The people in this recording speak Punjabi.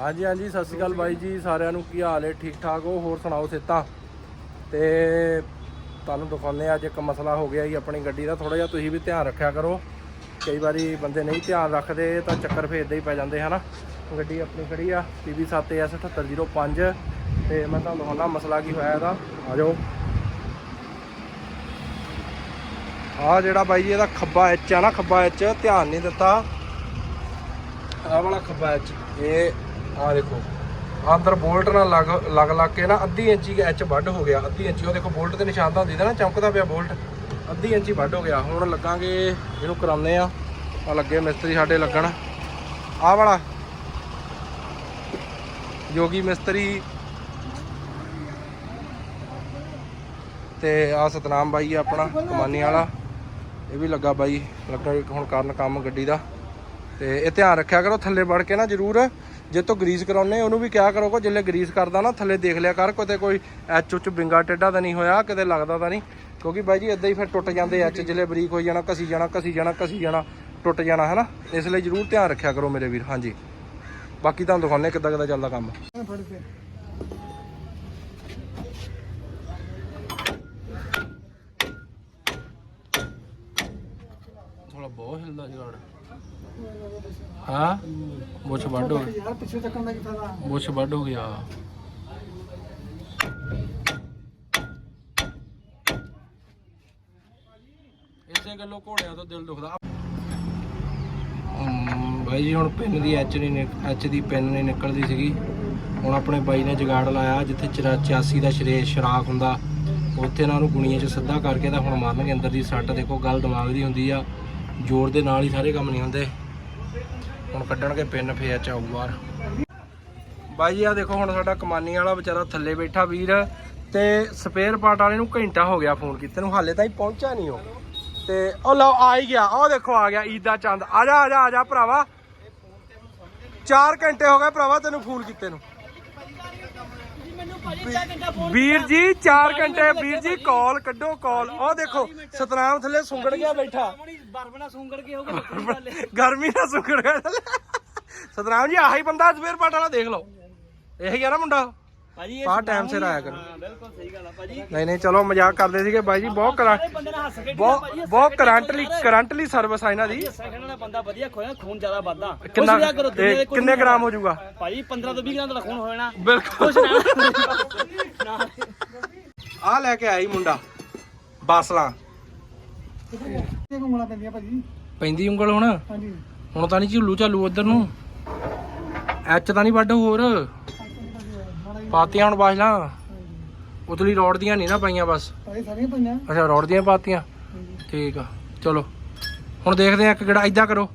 ਹਾਂਜੀ ਹਾਂਜੀ, ਸਤਿ ਸ਼੍ਰੀ ਅਕਾਲ ਬਾਈ ਜੀ, ਸਾਰਿਆਂ ਨੂੰ ਕੀ ਹਾਲ ਹੈ? ਠੀਕ ਠਾਕ ਹੋ? ਹੋਰ ਸੁਣਾਓ ਸਿੱਤਾ ਤੇ ਤੁਹਾਨੂੰ ਦਿਖਾਉਂਦੇ ਆ ਅੱਜ ਇੱਕ ਮਸਲਾ ਹੋ ਗਿਆ ਜੀ ਆਪਣੀ ਗੱਡੀ ਦਾ। ਥੋੜਾ ਜਿਹਾ ਤੁਸੀਂ ਵੀ ਧਿਆਨ ਰੱਖਿਆ ਕਰੋ। ਕਈ ਵਾਰੀ ਬੰਦੇ ਨਹੀਂ ਧਿਆਨ ਰੱਖਦੇ, ਤਾਂ ਚੱਕਰ ਫੇਰਦੇ ਹੀ ਪੈ ਜਾਂਦੇ, ਹਨਾ? ਗੱਡੀ ਆਪਣੀ ਖੜੀ ਆ PB7S 7805 ਤੇ ਮੈਂ ਤੁਹਾਨੂੰ ਦਿਖਾਉਣਾ ਮਸਲਾ ਕੀ ਹੋਇਆ ਇਹਦਾ। ਆ ਜਾਓ। ਆ ਜਿਹੜਾ ਬਾਈ ਜੀ, ਇਹਦਾ ਖੱਬਾ ਐਚ ਆ ਨਾ, ਖੱਬਾ ਐਚ, ਧਿਆਨ ਨਹੀਂ ਦਿੱਤਾ। ਆਹ ਵਾਲਾ ਖੱਬਾ ਐਚ। ਇਹ ਆ ਦੇਖੋ, ਅੰਦਰ ਬੋਲਟ ਨਾਲ ਲੱਗ ਲੱਗ ਲੱਗ ਕੇ ਨਾ ਅੱਧੀ ਇੰਚੀ ਐਚ ਵੱਢ ਹੋ ਗਿਆ, ਅੱਧੀ ਇੰਚੀ, ਉਹ ਦੇਖੋ ਬੋਲਟ ਤੇ ਨਿਸ਼ਾਨ ਤਾਂ ਹੁੰਦੀ ਨਾ, ਚਮਕਦਾ ਪਿਆ ਬੋਲਟ, ਅੱਧੀ ਇੰਚੀ ਵੱਢ ਹੋ ਗਿਆ। ਹੁਣ ਲੱਗਾਂਗੇ, ਇਹਨੂੰ ਕਰਾਉਂਦੇ ਆ ਆ ਲੱਗੇ ਮਿਸਤਰੀ ਸਾਡੇ ਲੱਗਣ। ਆਹ ਵਾਲਾ। ਜੋਗੀ ਮਿਸਤਰੀ। ਤੇ ਆ ਸਤਨਾਮ ਬਾਈ ਆਪਣਾ, ਕਮਾਨੀ ਵਾਲਾ। ਇਹ ਵੀ ਲੱਗਾ ਬਾਈ, ਲੱਗਾ ਹੁਣ ਕਰਨ ਕੰਮ ਗੱਡੀ ਦਾ। ਤੇ ਇਹ ਧਿਆਨ ਰੱਖਿਆ ਕਰੋ, ਥੱਲੇ ਵੜ ਕੇ ਨਾ ਜ਼ਰੂਰ। ਜੇ ਤੋਂ ਗਰੀਸ ਕਰਾਉਨੇ ਉਹਨੂੰ ਵੀ ਕਿਹਾ ਕਰੋ ਕਿ ਜਿੱਲੇ ਗਰੀਸ ਕਰਦਾ ਨਾ, ਥੱਲੇ ਦੇਖ ਲਿਆ ਕਰ, ਕਿਤੇ ਕੋਈ ਐਚ ਉੱਚ ਬਿੰਗਾ ਟੇਡਾ ਤਾਂ ਨਹੀਂ ਹੋਇਆ, ਕਿਤੇ ਲੱਗਦਾ ਤਾਂ ਨਹੀਂ। ਕਿਉਂਕਿ ਬਾਈ ਜੀ ਇਦਾਂ ਹੀ ਫਿਰ ਟੁੱਟ ਜਾਂਦੇ ਐਚ, ਜਿੱਲੇ ਬਰੀਕ ਹੋਈ ਜਾਣਾ, ਘਸੀ ਜਾਣਾ ਘਸੀ ਜਾਣਾ ਘਸੀ ਜਾਣਾ, ਟੁੱਟ ਜਾਣਾ ਹੈ ਨਾ ਇਸ ਲਈ ਜ਼ਰੂਰ ਧਿਆਨ ਰੱਖਿਆ ਕਰੋ ਮੇਰੇ ਵੀਰ, ਹਾਂਜੀ। ਬਾਕੀ ਤੁਹਾਨੂੰ ਦਿਖਾਉਂਦੇ ਕਿੱਦਾਂ ਕਿੱਦਾਂ ਚੱਲਦਾ ਕੰਮ। ਥੋੜਾ ਬਹੁਤ ਹਿਲਦਾ ਜਗਾੜ। ਹਾਂ? ਮੁੱਛ ਵੱਢ ਹੋ ਗਈ। ਯਾਰ ਪਿੱਛੇ ਚੱਕਣ ਦਾ ਕੀ ਫਾਇਦਾ? ਮੁੱਛ ਵੱਢ ਹੋ ਗਿਆ। ਇਸੇ ਗੱਲੋਂ ਘੋੜਿਆਂ ਤੋਂ ਦਿਲ ਦੁਖਦਾ। ਬਾਈ ਜੀ ਹੁਣ ਪਿੰਨ ਦੀ ਐਚ ਨਹੀਂ ਐਚ ਦੀ ਪਿੰਨ ਨਹੀਂ ਨਿਕਲਦੀ ਸੀਗੀ। ਹੁਣ ਆਪਣੇ ਬਾਈ ਨੇ ਜਗਾੜ ਲਾਇਆ ਜਿੱਥੇ 84 ਦਾ ਸ਼ਰੇ ਸ਼ਰਾਕ ਹੁੰਦਾ। ਉੱਥੇ ਨਾਲ ਉਹਨੂੰ ਗੁਣੀਆਂ 'ਚ ਸਿੱਧਾ ਕਰਕੇ ਤਾਂ ਹੁਣ ਮਾਰਨਗੇ ਅੰਦਰ ਦੀ ਸੱਟ ਦੇਖੋ ਗੱਲ ਦਿਮਾਗ ਦੀ ਹੁੰਦੀ ਆ। ਜ਼ੋਰ ਦੇ ਨਾਲ ਹੀ ਸਾਰੇ ਕੰਮ ਨਹੀਂ ਹੁੰਦੇ। ਹੁਣ ਕੱਢਣਗੇ ਪਿੰਨ, ਫੇਰ ਚ ਬਾਹਰ। ਬਾਈ ਜੀ ਆ ਦੇਖੋ ਹੁਣ ਸਾਡਾ ਕਮਾਨੀ ਵਾਲਾ ਵਿਚਾਰਾ ਥੱਲੇ ਬੈਠਾ ਵੀਰ ਤੇ ਸਪੇਅਰ ਪਾਰਟ ਵਾਲੇ ਨੂੰ ਘੰਟਾ ਹੋ ਗਿਆ ਫੋਨ ਕੀਤੇ ਨੂੰ, ਹਾਲੇ ਤਾਈ ਪਹੁੰਚਿਆ ਨਹੀਂ ਉਹ। ਤੇ ਉਹ ਲਓ, ਆ ਹੀ ਗਿਆ ਉਹ ਦੇਖੋ, ਆ ਗਿਆ ਈਦ ਦਾ ਚੰਦ। ਆ ਜਾ ਆ ਜਾ ਆ ਜਾ, ਭਰਾਵਾ। 4 ਘੰਟੇ ਹੋ ਗਏ ਭਰਾਵਾ ਤੈਨੂੰ ਫੋਨ ਕੀਤੇ ਨੂੰ। ਵੀਰ ਜੀ 4 ਘੰਟੇ ਵੀਰ ਜੀ ਕਾਲ ਕੱਢੋ ਕਾਲ ਉਹ ਦੇਖੋ ਸਤਨਾਮ ਥੱਲੇ ਸੁੰਗੜ ਗਿਆ ਬੈਠਾ। ਬਰਬਣਾ ਸੁੰਗੜ ਕੇ ਹੋਗਾ ਗਰਮੀ ਨਾਲ ਸੁੱਕੜ ਗਿਆ ਸਤਨਾਮ ਜੀ ਆਹੀ ਬੰਦਾ ਸਵੇਰ ਪਾਟ ਵਾਲਾ ਦੇਖ ਲਓ। ਇਹੀ ਆ ਨਾ ਮੁੰਡਾ। ਭਾਜੀ ਆਹ ਟਾਈਮ ਸਿਰ ਆਇਆ ਕਰੋ। ਹਾਂ ਬਿਲਕੁਲ ਸਹੀ ਗੱਲ ਆ ਭਾਜੀ। ਨਹੀਂ ਨਹੀਂ ਚਲੋ ਮਜ਼ਾਕ ਕਰਦੇ ਸੀਗੇ ਬਾਈ ਜੀ ਬਹੁਤ ਕਰਾਂ ਸਾਰੇ ਬੰਦੇ ਨਾਲ ਹੱਸ ਕੇ ਬਹੁਤ ਕਰੰਟਲੀ ਕਰੰਟਲੀ ਸਰਵਿਸ ਆ ਇਹਨਾਂ ਦੀ। ਸੈਕਿੰਡ ਵਾਲਾ ਬੰਦਾ ਵਧੀਆ ਖੋਇਆ ਖੂਨ ਜ਼ਿਆਦਾ ਵੱਧਦਾ। ਕਿੰਨਾ ਗ੍ਰਾਮ ਹੋ ਜਾਊਗਾ? ਭਾਜੀ 15 ਤੋਂ 20 ਗ੍ਰਾਮ ਦਾ ਖੂਨ ਹੋ ਜਾਣਾ ਬਿਲਕੁਲ ਆ ਲੈ ਕੇ ਆਈ ਮੁੰਡਾ। ਬਾਸਲਾ। ਇਹ ਘੁੰਮਣਾ ਪੈਂਦੀਆਂ ਭਾਜੀ ਪੈਂਦੀ ਉਂਗਲ ਹੁਣ? ਹਾਂਜੀ। ਹੁਣ ਤਾਂ ਨਹੀਂ ਝੁੱਲੂ ਝਾਲੂ ਉਧਰ ਨੂੰ। ਐਚ ਤਾਂ ਨਹੀਂ ਵੱਢ ਹੋਰ। ਪਾਤੀਆਂ ਹੁਣ ਬਾਸਲਾ। ਉਤਲੀ ਰੋਡ ਦੀਆਂ ਨਹੀਂ ਨਾ ਪਾਈਆਂ ਬਸ। ਭਾਜੀ ਸਾਰੀਆਂ ਪਈਆਂ। ਅੱਛਾ ਰੋਡ ਦੀਆਂ ਪਾਤੀਆਂ। ਠੀਕ ਆ। ਚਲੋ। ਹੁਣ ਦੇਖਦੇ ਆ ਇੱਕ ਗੇੜਾ ਇਦਾਂ ਕਰੋ।